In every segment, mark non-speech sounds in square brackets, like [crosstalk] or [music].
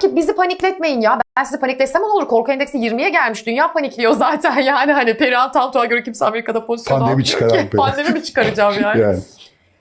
ki bizi panikletmeyin ya. Ben sizi panikletsem ne olur? Korku endeksi 20'ye gelmiş. Dünya panikliyor [laughs] zaten yani. Hani Perihan Tantu'ya göre kimse Amerika'da pozisyon Pandemi almıyor ki. Pandemi mi çıkaracağım yani? [laughs] Yani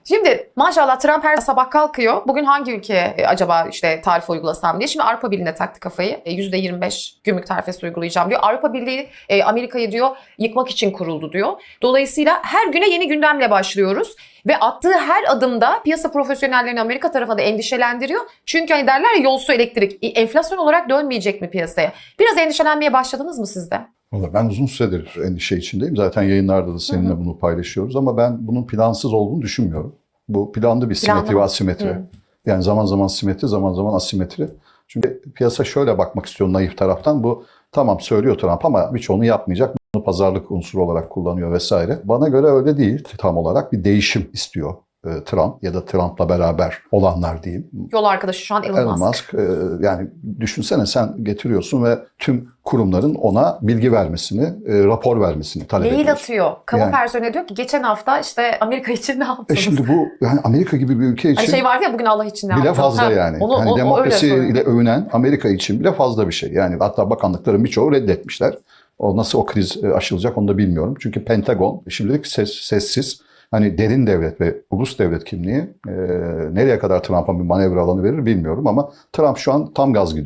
Şimdi maşallah Trump her sabah kalkıyor. Bugün hangi ülkeye acaba işte tarif uygulasam diye. Şimdi Avrupa Birliği'ne taktı kafayı. E, %25 gümrük tarifesi uygulayacağım diyor. Avrupa Birliği e, Amerika'yı diyor yıkmak için kuruldu diyor. Dolayısıyla her güne yeni gündemle başlıyoruz. Ve attığı her adımda piyasa profesyonellerini Amerika tarafında endişelendiriyor. Çünkü hani derler ya yolsu elektrik. E, enflasyon olarak dönmeyecek mi piyasaya? Biraz endişelenmeye başladınız mı siz de? Valla ben uzun süredir endişe içindeyim. Zaten yayınlarda da seninle bunu paylaşıyoruz ama ben bunun plansız olduğunu düşünmüyorum. Bu planlı bir simetri Planlı ve mı? asimetri. Hı. Yani zaman zaman simetri, zaman zaman asimetri. Çünkü piyasa şöyle bakmak istiyor naif taraftan. Bu tamam söylüyor Trump ama birçoğunu yapmayacak. Bunu pazarlık unsuru olarak kullanıyor vesaire. Bana göre öyle değil tam olarak. Bir değişim istiyor e, Trump ya da Trump'la beraber olanlar diyeyim. Yol arkadaşı şu an Elon, Elon Musk. Musk e, yani düşünsene sen getiriyorsun ve tüm kurumların ona bilgi vermesini, e, rapor vermesini talep Mail ediyorsun. atıyor. Kamu Yani- personeli diyor ki geçen hafta işte Amerika için ne E yaptınız? şimdi bu yani Amerika gibi bir ülke için Hani şey vardı ya bugün Allah için ne bile yaptın? fazla Ha, yani. Onu, hani o- demokrasi ile övünen Amerika için bile fazla bir şey. Yani hatta bakanlıkların birçoğu reddetmişler. O nasıl o kriz e, aşılacak onu da bilmiyorum. Çünkü Pentagon şimdilik ses, sessiz. Hani derin devlet ve ulus devlet kimliği e, nereye kadar Trump'a bir manevra alanı verir bilmiyorum ama Trump şu an tam gaz gidiyor.